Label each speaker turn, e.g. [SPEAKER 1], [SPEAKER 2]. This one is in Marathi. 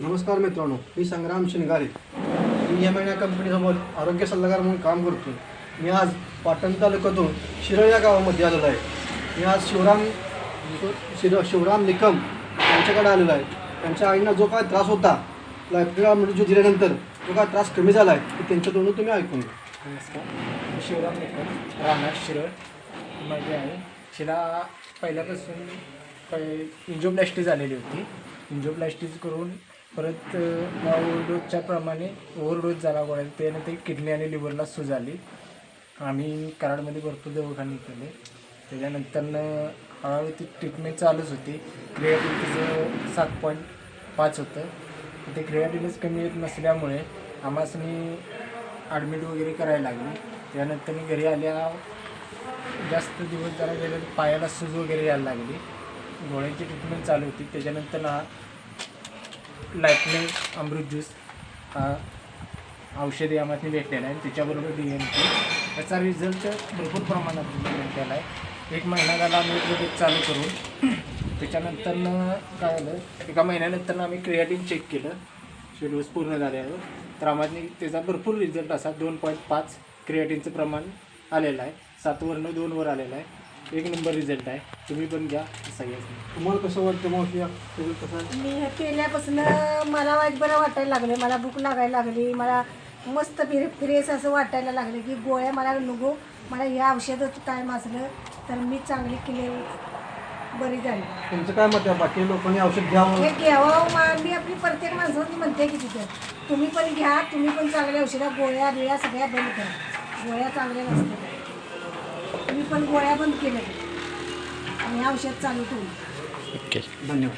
[SPEAKER 1] नमस्कार मित्रांनो मी संग्राम शिंगारे. मी एम एन या कंपनीसोबत आरोग्य सल्लागार म्हणून काम करतो मी आज पाटण तालुक्यातून शिरळ या गावामध्ये आलेलो आहे. मी आज शिवराम शिर शिवराम निकम यांच्याकडे आलेलो आहे. त्यांच्या आईंना जो काय त्रास होता लायब्ररीला मृत्यू दिल्यानंतर जो काय त्रास कमी झाला आहे ते त्यांच्याकडून तुम्ही ऐकून घ्या.
[SPEAKER 2] नमस्कार. शिवराम निकम राहणार शिरळ. माझी आहे. शिला पहिल्यापासून पै इंजोप्लॅस्टी झालेली होती. इंजोप्लॅस्टीज करून परत ओव्हरडोजच्या प्रमाणे ओव्हरडोज झाला गोळ्या त्यानंतर किडनी आणि लिव्हरला सूज आली. आम्ही कराडमध्ये भरपूर दवाखाने केले त्याच्यानंतरनं हळूहळू ती ट्रीटमेंट चालूच होती. क्रियाटिन तिचं सात पॉईंट पाच होतं. ते क्रियाटिनच कमी येत नसल्यामुळे आम्हासनी ॲडमिट वगैरे करायला लागली. त्यानंतर मी घरी आल्या जास्त दिवस जरा गेले पायाला सूज वगैरे यायला लागली. डोळ्यांची ट्रीटमेंट चालू होती. त्याच्यानंतर हा लाईटनिंग अमृत ज्यूस हा औषधी आम्हाला भेटलेला आहे. त्याच्याबरोबर डी एम टी याचा रिझल्ट भरपूर प्रमाणात भेटलेला आहे एक महिना झाला आम्ही प्रोडक्ट चालू करून त्याच्यानंतरनं काय झालं एका महिन्यानंतर आम्ही क्रिएटिन चेक केलं. शेड्यूल्स पूर्ण झाल्यावर. तर आम्हाला त्याचा भरपूर रिझल्ट असा दोन पॉईंट पाच क्रिएटिनचं प्रमाण आलेलं आहे. सातवरनं दोनवर आलेलं आहे. एक नंबर रिझल्ट आहे. तुम्ही पण घ्या सगळ्यांनी
[SPEAKER 1] तुम्हाला कसं वाटतं मावशी या कसं आहे?
[SPEAKER 3] मी हे केल्यापासून मला वाईट बरं वाटायला लागलं. मला भूक लागायला लागली. मला मस्त फिरे फ्रेश असं वाटायला लागलं की गोळ्या मला नको. मला ह्या औषधं काय मासलं तर मी चांगली केली बरी झाली.
[SPEAKER 1] तुमचं काय मत आहे? बाकी लोकांनी औषध घ्यावं
[SPEAKER 3] हे घ्यावं. मा- मी आपली प्रत्येक माणसांनी म्हणते की तिथं तुम्ही पण घ्या तुम्ही पण चांगल्या औषधं गोळ्या बिळ्या सगळ्या बंद करा. गोळ्या चांगल्या नसतात. मी पण गोळ्या बंद केल्या. आणि औषध चालू ठेवली.
[SPEAKER 1] धन्यवाद.